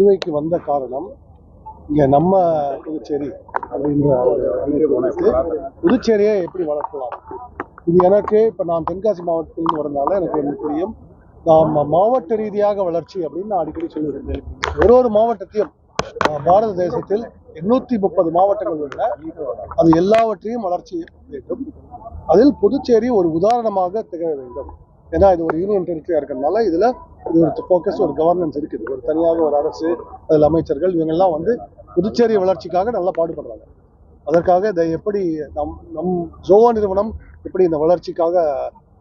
புதுவைக்கு வந்த காரணம் இங்கே நம்ம புதுச்சேரி அப்படின்ற புதுச்சேரியை எப்படி வளர்க்கலாம்? இது எனக்கு இப்போ நான் தென்காசி மாவட்டத்திலிருந்து வரதுனால எனக்கு என்ன தெரியும். நாம் மாவட்ட ரீதியாக வளர்ச்சி அப்படின்னு நான் அடிக்கடி சொல்லியிருந்தேன் ஒரு ஒரு மாவட்டத்தையும் பாரத தேசத்தில் எண்ணூற்றி முப்பது மாவட்டங்கள் உள்ள அது எல்லாவற்றையும் வளர்ச்சி வேண்டும். அதில் புதுச்சேரி ஒரு உதாரணமாக திகழ வேண்டும். ஏன்னா இது ஒரு யூனியன் டெரிட்டரியாக இருக்கிறதுனால இதில் இது ஒரு ஃபோக்கஸ் ஒரு கவர்னன்ஸ் இருக்குது. ஒரு தனியாக ஒரு அரசு அதில் அமைச்சர்கள் இவங்கெல்லாம் வந்து புதுச்சேரி வளர்ச்சிக்காக நல்லா பாடுபடுறாங்க. அதற்காக இதை எப்படி நம் நம் ஜோவா நிறுவனம் எப்படி இந்த வளர்ச்சிக்காக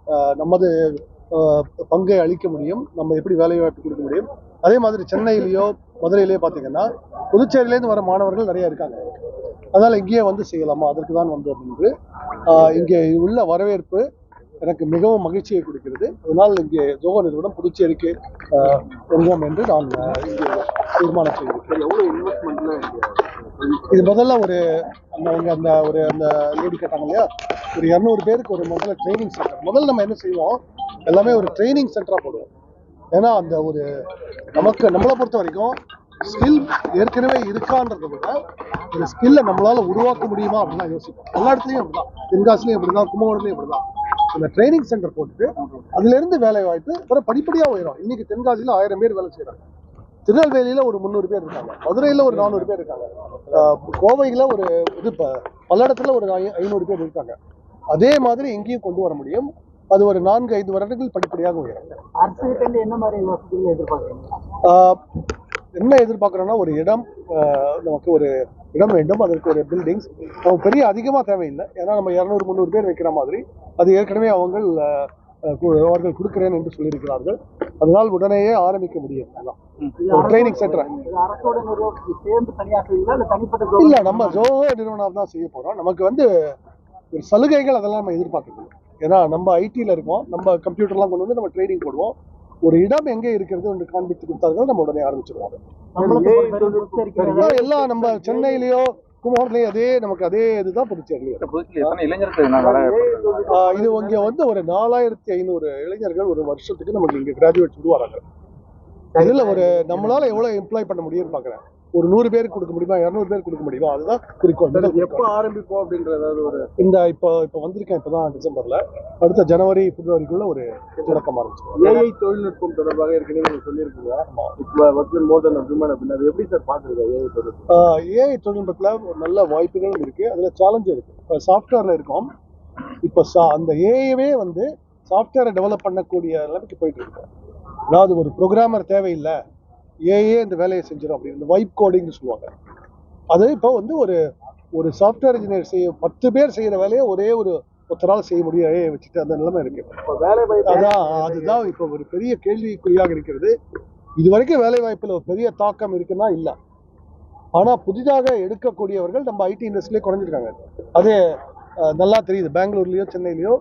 ஆஹ், நமது ஆஹ், பங்கை அளிக்க முடியும் நம்ம எப்படி வேலைவாய்ப்பு கொடுக்க முடியும். அதே மாதிரி சென்னையிலேயோ மதுரையிலேயோ பார்த்தீங்கன்னா புதுச்சேரியிலேருந்து வர மாணவர்கள் நிறைய இருக்காங்க. அதனால் இங்கேயே வந்து செய்யலாமா? அதற்கு தான் வந்தோம் என்று. இங்கே உள்ள வரவேற்பு எனக்கு மிகவும் மகிழ்ச்சியை கொடுக்கிறது. அதனால் இங்கே ஜோகோ நிறுவனம் புதுச்சேரிக்கு வருவோம் என்று நான் இங்கே தீர்மானம் செய்திருக்கிறேன் எவ்வளவு இன்வெஸ்ட்மெண்ட்ல இது முதல்ல ஒரு அவங்க அந்த ஒரு அந்த லேடி கேட்டாங்க இல்லையா? ஒரு இரநூறு பேருக்கு ஒரு முதல்ல ட்ரைனிங் சென்டர் முதல்ல நம்ம என்ன செய்வோம்? எல்லாமே ஒரு ட்ரைனிங் சென்டராக போடுவோம். ஏன்னா அந்த ஒரு நமக்கு நம்மளை பொறுத்த வரைக்கும் ஸ்கில் ஏற்கனவே இருக்கான்றதை விட ஒரு ஸ்கில்லை நம்மளால உருவாக்க முடியுமா அப்படின்னு யோசிப்போம். எல்லா இடத்துலையும் அப்படிதான். தென்காசிலையும் அப்படிதான் கும்பகோணத்துலையும் அப்படிதான். அந்த ட்ரைனிங் சென்டர் போட்டுட்டு அதுல இருந்து வேலை வாய்ப்பு அப்புறம் படிப்படியா உயரும். இன்னைக்கு தென்காசியில ஆயிரம் பேர் வேலை செய்யறாங்க திருநெல்வேலியில ஒரு முந்நூறு பேர் இருக்காங்க. மதுரையில ஒரு நானூறு பேர் இருக்காங்க. கோவையில ஒரு இது ப- பல்லடத்துல ஒரு ஐநூறு பேர் இருக்காங்க. அதே மாதிரி இங்கேயும் கொண்டு வர முடியும். அது ஒரு நான்கு ஐந்து வருடங்கள் படிப்படியாக உயரும். என்ன மாதிரி வசதிகள் எதிர்பார்க்குறீங்க? என்ன எதிர்பார்க்குறோன்னா ஒரு இடம் நமக்கு ஒரு இடம் வேண்டும். அதற்கு ஒரு பில்டிங்ஸ் பெரிய அதிகமாக தேவையில்லை. ஏன்னா நம்ம இரநூறு முந்நூறு பேர் வைக்கிற மாதிரி. அது ஏற்கனவே அவங்க ஆஹ் கு- அவர்கள் கொடுக்கிறேன் என்று சொல்லியிருக்கிறார்கள். அதனால் உடனேயே ஆரம்பிக்க முடியும் ட்ரைனிங் சென்டர் இல்ல தனிப்பட்ட இல்ல நம்ம ஜோஹோ நிறுவனம் தான் செய்ய போறோம். நமக்கு வந்து ஒரு சலுகைகள் அதெல்லாம் நம்ம எதிர்பார்க்கணும் ஏன்னா நம்ம ஐடில இருக்கோம். நம்ம கம்ப்யூட்டர்லாம் கொண்டு வந்து நம்ம ட்ரைனிங் போடுவோம். ஒரு இடம் எங்கே இருக்கிறது என்று காண்பித்து கொடுத்தார்கள் நம்ம உடனே ஆரம்பிச்சிருவோம். அதான் எல்லாம் நம்ம சென்னையிலயோ கும்பகோணத்துலயும் அதே நமக்கு அதே இதுதான் புதுச்சேரிலையும் புதுச்சேரி எத்தனை இளைஞர்கள் என்ன வேலை ஆஹ் இது இங்க வந்து ஒரு நாலாயிரத்தி ஐநூறு இளைஞர்கள் ஒரு வருஷத்துக்கு நமக்கு இங்க கிராஜுவேட் உருவாராங்க இதுல ஒரு நம்மளால எவ்வளவு எம்ப்ளாய் பண்ண முடியும்னு பாக்குறேன். ஒரு நூறு பேருக்கு கொடுக்க முடியுமா? இரநூறு பேருக்கு கொடுக்க முடியுமா? அதுதான் குறிக்கோள். எப்போ ஆரம்பிப்போம் அப்படின்ற ஏதாவது ஒரு இந்த இப்போ இப்போ வந்திருக்கேன் இப்பதான் டிசம்பர்ல. அடுத்த ஜனவரி பிப்ரவரிக்குள்ள ஒரு தொடக்கம் ஆரம்பிச்சிருவோம். ஏஐ தொழில்நுட்பம் தொடர்பாக ஏற்கனவே நீங்க சொல்லியிருக்கீங்க. இப்போ ஒர்க் மோர் தென் அப்படின்னு அது எப்படி சார் பாக்குறீங்க ஏஐ தொழில்நுட்பம்? ஏஐ தொழில்நுட்பத்துல ஒரு நல்ல வாய்ப்புகளும் இருக்கு. அதுல சேலஞ்சும் இருக்கு. இப்போ சாஃப்ட்வேர்ல இருக்கோம். இப்போ சா- அந்த ஏஐவே வந்து சாஃப்ட்வேரை டெவலப் பண்ணக்கூடிய அளவுக்கு போயிட்டு இருக்கு. அதாவது ஒரு ப்ரோக்ராமர் தேவையில்லை. ஏஏ இந்த வேலையை செஞ்சிடும் அப்படின்னு இந்த வைப் கோடிங்னு சொல்லுவாங்க. அது இப்போ வந்து ஒரு ஒரு சாஃப்ட்வேர் இன்ஜினியர் செய்ய பத்து பேர் செய்யற வேலையை ஒரே ஒரு ஒருத்தரால் செய்ய முடியும். ஏஐ வச்சுட்டு அந்த நிலைமை இருக்கு. அதான் அதுதான் இப்போ ஒரு பெரிய கேள்விக்குறியாக இருக்கிறது. இது வரைக்கும் வேலை வாய்ப்புல ஒரு பெரிய தாக்கம் இருக்குன்னா இல்ல. ஆனா புதிதாக எடுக்கக்கூடியவர்கள் நம்ம ஐடி இண்டஸ்ட்ரியிலே குறைஞ்சிருக்காங்க. அது நல்லா தெரியுது. பெங்களூர்லயோ சென்னையிலயோ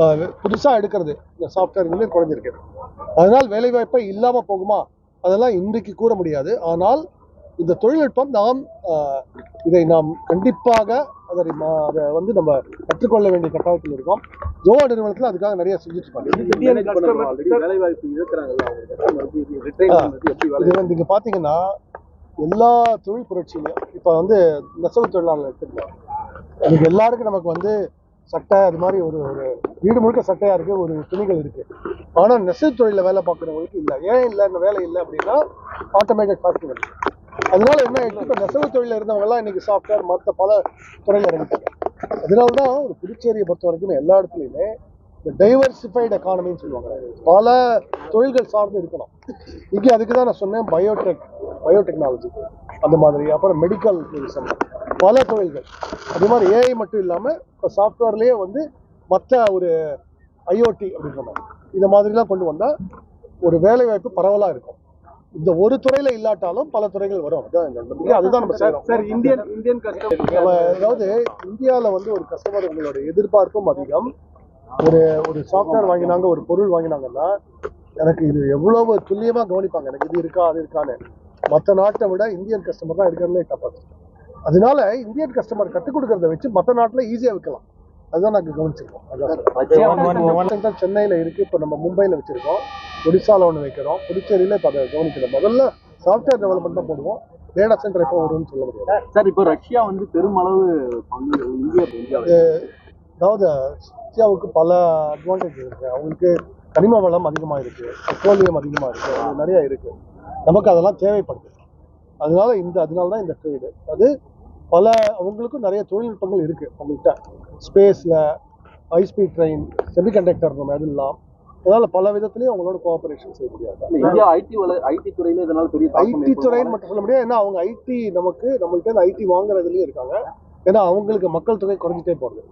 அஹ், புதுசா எடுக்கிறது இந்த சாஃப்ட்வேர் இன்ஜினியர் குறைஞ்சிருக்கு. அதனால் வேலை வாய்ப்பே இல்லாம போகுமா? அதெல்லாம் இன்றைக்கு கூற முடியாது. ஆனால் இந்த தொழில்நுட்பம் நாம் இதை நாம் கண்டிப்பாக அதை ம- அதை வந்து நம்ம கற்றுக்கொள்ள வேண்டிய கட்டாயத்தில் இருக்கோம். ஜோவா நிறுவனத்தில் அதுக்காக நிறைய செஞ்சுட்டு இருக்காங்க. இது வந்து இங்க பாத்தீங்கன்னா எல்லா தொழில் புரட்சியிலையும் இப்போ வந்து நெசவு தொழிலாளர் எடுத்துக்கலாம் எல்லாருக்கும் நமக்கு வந்து சட்டை அது மாதிரி ஒரு ஒரு வீடு முழுக்க சட்டையா இருக்கு ஒரு துணிகள் இருக்கு. ஆனா நெசவு தொழில வேலை பார்க்குறவங்களுக்கு இல்லை. ஏன் இல்லை இந்த வேலை இல்லை அப்படின்னா ஆட்டோமேட்டட் ஃபேக்டரி அதனால என்ன ஆயிடுச்சு? இப்போ நெசவு தொழில இருந்தவங்க எல்லாம் இன்னைக்கு சாஃப்ட்வேர் மற்ற பல துறையில இறங்கிட்டாங்க. அதனால தான் ஒரு புதுச்சேரியை பொறுத்த வரைக்கும் எல்லா இடத்துலையுமே இந்த டைவர்சிஃபைடு எக்கானமின்னு சொல்லுவாங்க. பல தொழில்கள் சார்ந்து இருக்கணும். இங்கே அதுக்கு தான் நான் சொன்னேன் பயோடெக் பயோடெக்னாலஜி அந்த மாதிரி. அப்புறம் மெடிக்கல் டூரிசம் பல தொழில்கள் அதே மாதிரி ஏஐ மட்டும் இல்லாமல் இப்போ சாஃப்ட்வேர்லேயே வந்து மற்ற ஒரு ஐஓடி அப்படின்ற மாதிரி. இந்த மாதிரிலாம் கொண்டு வந்தால் ஒரு வேலை வாய்ப்பு பரவலாக இருக்கும். இந்த ஒரு துறையில் இல்லாட்டாலும் பல துறைகள் வரும். அதுதான் நம்ம. சார் இந்தியன் இந்தியன் கஸ்டமர் நம்ம அதாவது இந்தியாவில் வந்து ஒரு கஸ்டமர் உங்களோட எதிர்பார்ப்பும் அதிகம். ஒரு ஒரு சாஃப்ட்வேர் வாங்கினாங்க ஒரு பொருள் வாங்கினாங்கன்னா எனக்கு இது எவ்வளவு துல்லியமா கவனிப்பாங்க. எனக்கு இது இருக்கா அது இருக்கான்னு. மற்ற நாட்டை விட இந்தியன் கஸ்டமர் தான் இருக்கிறதுலே டஃபஸ்ட் அதனால இந்தியன் கஸ்டமர் கற்றுக் கொடுக்கறத வச்சு மற்ற நாட்டில் ஈஸியாக விற்கலாம். அதுதான் நாங்கள் கவனிச்சிருக்கோம். அதான். தான் சென்னையில் இருக்கு. இப்போ நம்ம மும்பையில் வச்சிருக்கோம். ஒடிசால ஒன்று வைக்கிறோம். புதுச்சேரியில் இப்போ அதை கவனிக்கிறோம் முதல்ல சாஃப்ட்வேர் டெவலப்மெண்ட் தான் போடுவோம். டேட்டா சென்டர் எப்போ வரும்னு சொல்ல முடியாது. சார் இப்போ ரஷ்யா வந்து பெருமளவு இந்தியா அதாவது ரஷ்யாவுக்கு பல அட்வான்டேஜ் இருக்கு. அவங்களுக்கு கனிம வளம் அதிகமாக இருக்கு. பெட்ரோலியம் அதிகமாக இருக்கு. அது நிறைய இருக்கு. நமக்கு அதெல்லாம் தேவைப்படுது. அதனால இந்த அதனால தான் இந்த ட்ரேடு அது பல அவங்களுக்கும் நிறைய தொழில்நுட்பங்கள் இருக்கு அவங்கள்ட்ட. ஸ்பேஸ்ல ஹை ஸ்பீட் ட்ரெயின் செமிகண்டக்டர் அதெல்லாம். அதனால பல விதத்துலயும் அவங்களோட கோஆபரேஷன் செய்ய முடியாது. இந்தியா ஐடி ஐடி துறையில இதனால பெரிய ஐடி துறைன்னு மட்டும் சொல்ல முடியாது. ஏன்னா அவங்க ஐடி நமக்கு நம்மள்ட்ட இருந்து ஐடி வாங்குறதுலயும் இருக்காங்க. ஏன்னா அவங்களுக்கு மக்கள் தொகை குறைஞ்சிட்டே போகுது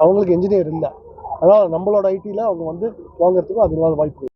அவங்களுக்கு இன்ஜினியர் இல்லை. அதனால நம்மளோட ஐடியில் அவங்க வந்து வாங்குறதுக்கும் அதனால வாய்ப்பு.